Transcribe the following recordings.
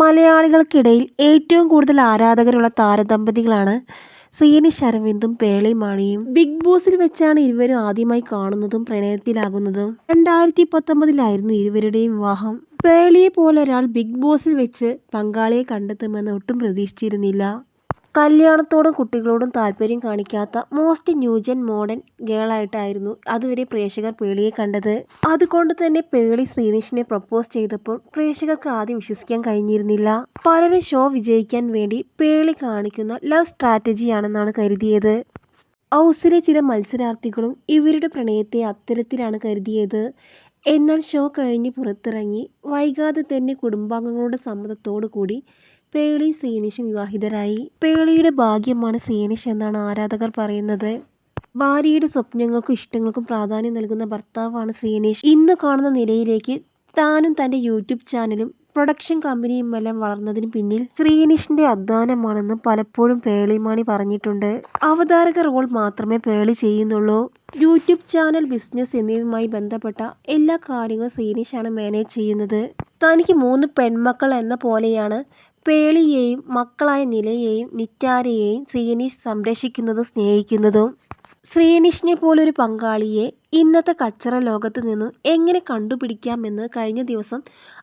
മലയാളികൾക്കിടയിൽ ഏറ്റവും കൂടുതൽ ആരാധകരുള്ള താരദമ്പതികളാണ് ശ്രീനിഷ് ശരവിന്ദും പേളി മാണിയും. ബിഗ് ബോസിൽ വെച്ചാണ് ഇരുവരും ആദ്യമായി കാണുന്നതും പ്രണയത്തിലാകുന്നതും. രണ്ടായിരത്തി പത്തൊമ്പതിലായിരുന്നു ഇരുവരുടെയും വിവാഹം. പേളിയെ പോലെ ഒരാൾ ബിഗ് ബോസിൽ വെച്ച് പങ്കാളിയെ കണ്ടെത്തുമെന്ന് ഒട്ടും പ്രതീക്ഷിച്ചിരുന്നില്ല. കല്യാണത്തോടും കുട്ടികളോടും താല്പര്യം കാണിക്കാത്ത മോസ്റ്റ് ന്യൂജൻ മോഡേൺ ഗേളായിട്ടായിരുന്നു അതുവരെ പ്രേക്ഷകർ പേളിയെ കണ്ടത്. അതുകൊണ്ട് തന്നെ പേളി ശ്രീനിഷിനെ പ്രപ്പോസ് ചെയ്തപ്പോൾ പ്രേക്ഷകർക്ക് ആദ്യം വിശ്വസിക്കാൻ കഴിഞ്ഞിരുന്നില്ല. പലരും ഷോ വിജയിക്കാൻ വേണ്ടി പേളി കാണിക്കുന്ന ലവ് സ്ട്രാറ്റജിയാണെന്നാണ് കരുതിയത്. ഹൗസിലെ ചില മത്സരാർത്ഥികളും ഇവരുടെ പ്രണയത്തെ അത്തരത്തിലാണ് കരുതിയത്. എന്നാൽ ഷോ കഴിഞ്ഞ് പുറത്തിറങ്ങി വൈകാതെ തന്നെ കുടുംബാംഗങ്ങളുടെ സമ്മതത്തോടു കൂടി പേളി സേനിഷും വിവാഹിതരായി. പേളിയുടെ ഭാഗ്യമാണ് സേനിഷ് എന്നാണ് ആരാധകർ പറയുന്നത്. ഭാര്യയുടെ സ്വപ്നങ്ങൾക്കും ഇഷ്ടങ്ങൾക്കും പ്രാധാന്യം നൽകുന്ന ഭർത്താവാണ് സേനേഷ്. ഇന്ന് കാണുന്ന നിലയിലേക്ക് താനും തന്റെ യൂട്യൂബ് ചാനലും പ്രൊഡക്ഷൻ കമ്പനിയുമെല്ലാം വളർന്നതിന് പിന്നിൽ ശ്രീനിഷിന്റെ അധ്വാനമാണെന്ന് പലപ്പോഴും പേളിമാണി പറഞ്ഞിട്ടുണ്ട്. അവതാരക റോൾ മാത്രമേ പേളി ചെയ്യുന്നുള്ളൂ. യൂട്യൂബ് ചാനൽ ബിസിനസ് എന്നിവയുമായി ബന്ധപ്പെട്ട എല്ലാ കാര്യങ്ങളും ശ്രീനിഷാണ് മാനേജ് ചെയ്യുന്നത്. തനിക്ക് മൂന്ന് പെൺമക്കൾ എന്ന പോലെയാണ് പേളിയെയും മക്കളായ നിലയെയും നിറ്റാരയെയും ശ്രീനിഷ് സംരക്ഷിക്കുന്നതും സ്നേഹിക്കുന്നതും. ശ്രീനിഷിനെ പോലൊരു പങ്കാളിയെ ഇന്നത്തെ കച്ചറ ലോകത്ത് നിന്ന് എങ്ങനെ കണ്ടുപിടിക്കാമെന്ന് കഴിഞ്ഞ ദിവസം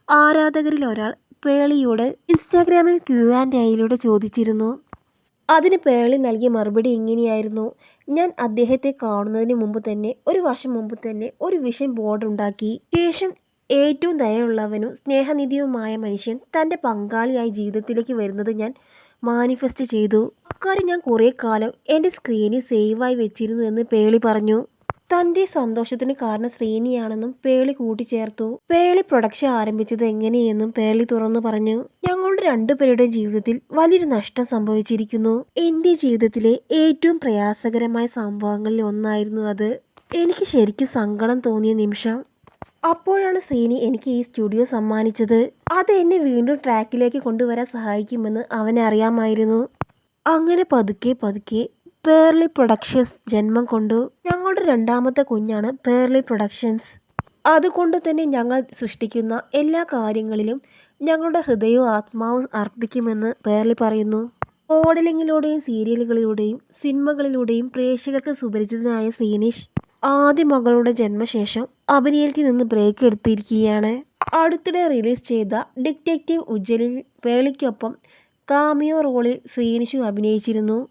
ആരാധകരിൽ ഒരാൾ പേളിയോട് ഇൻസ്റ്റാഗ്രാമിൽ ക്യൂ ആൻഡ് ഐയിലൂടെ ചോദിച്ചിരുന്നു. അതിന് പേളി നൽകിയ മറുപടി ഇങ്ങനെയായിരുന്നു. ഞാൻ അദ്ദേഹത്തെ കാണുന്നതിന് മുമ്പ് തന്നെ ഒരു വർഷം മുമ്പ് തന്നെ ഒരു വിഷൻ ബോർഡ് ഉണ്ടാക്കി ശേഷം ഏറ്റവും ദയയുള്ളവനും സ്നേഹനിധിയുമായ മനുഷ്യൻ തന്റെ പങ്കാളിയായി ജീവിതത്തിലേക്ക് വരുന്നത് ഞാൻ മാനിഫെസ്റ്റ് ചെയ്തു. അക്കാര്യം ഞാൻ കുറേ കാലം എന്റെ സ്ക്രീനിൽ സേവായി വെച്ചിരുന്നു എന്ന് പേളി പറഞ്ഞു. തന്റെ സന്തോഷത്തിന് കാരണം ശ്രീനിയാണെന്നും പേളി കൂട്ടിച്ചേർത്തു. പേളി പ്രൊഡക്ഷൻ ആരംഭിച്ചത് എങ്ങനെയെന്നും പേളി തുറന്നു പറഞ്ഞു. ഞങ്ങളുടെ രണ്ടുപേരുടെ ജീവിതത്തിൽ വലിയൊരു നഷ്ടം സംഭവിച്ചിരിക്കുന്നു. എന്റെ ജീവിതത്തിലെ ഏറ്റവും പ്രയാസകരമായ സംഭവങ്ങളിൽ ഒന്നായിരുന്നു അത്. എനിക്ക് ശരിക്കും സങ്കടം തോന്നിയ നിമിഷം. അപ്പോഴാണ് സീനി എനിക്ക് ഈ സ്റ്റുഡിയോ സമ്മാനിച്ചത്. അത് എന്നെ വീണ്ടും ട്രാക്കിലേക്ക് കൊണ്ടുവരാൻ സഹായിക്കുമെന്ന് അവനെ അറിയാമായിരുന്നു. അങ്ങനെ പതുക്കെ പതുക്കെ പേർലി പ്രൊഡക്ഷൻസ് ജന്മം കൊണ്ടു ഞങ്ങളുടെ രണ്ടാമത്തെ കുഞ്ഞാണ് പേർലി പ്രൊഡക്ഷൻസ്. അതുകൊണ്ട് തന്നെ ഞങ്ങൾ സൃഷ്ടിക്കുന്ന എല്ലാ കാര്യങ്ങളിലും ഞങ്ങളുടെ ഹൃദയവും ആത്മാവും അർപ്പിക്കുമെന്ന് പേർലി പറയുന്നു. മോഡലിങ്ങിലൂടെയും സീരിയലുകളിലൂടെയും സിനിമകളിലൂടെയും പ്രേക്ഷകർക്ക് സുപരിചിതനായ ശ്രീനിഷ് ആദ്യ മകളുടെ ജന്മശേഷം അഭിനയത്തിൽ നിന്ന് ബ്രേക്ക് എടുത്തിരിക്കുകയാണ്. അടുത്തിടെ റിലീസ് ചെയ്ത ഡിറ്റക്റ്റീവ് ഉജ്ജലിൽ വേളിക്കൊപ്പം കാമിയോ റോളിൽ ശ്രീനിഷു അഭിനയിച്ചിരുന്നു.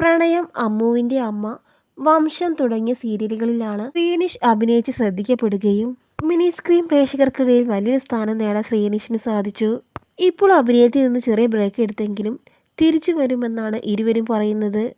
പ്രണയം അമ്മുവിന്റെ അമ്മ വംശം തുടങ്ങിയ സീരിയലുകളിലാണ് ശ്രീനിഷ് അഭിനയിച്ച് ശ്രദ്ധിക്കപ്പെടുകയും മിനി സ്ക്രീൻ പ്രേക്ഷകർക്കിടയിൽ വലിയൊരു സ്ഥാനം നേടാൻ ശ്രീനിഷിന് സാധിച്ചു. ഇപ്പോൾ അഭിനയത്തിൽ നിന്ന് ചെറിയ ബ്രേക്ക് എടുത്തെങ്കിലും തിരിച്ചു വരുമെന്നാണ് ഇരുവരും പറയുന്നത്.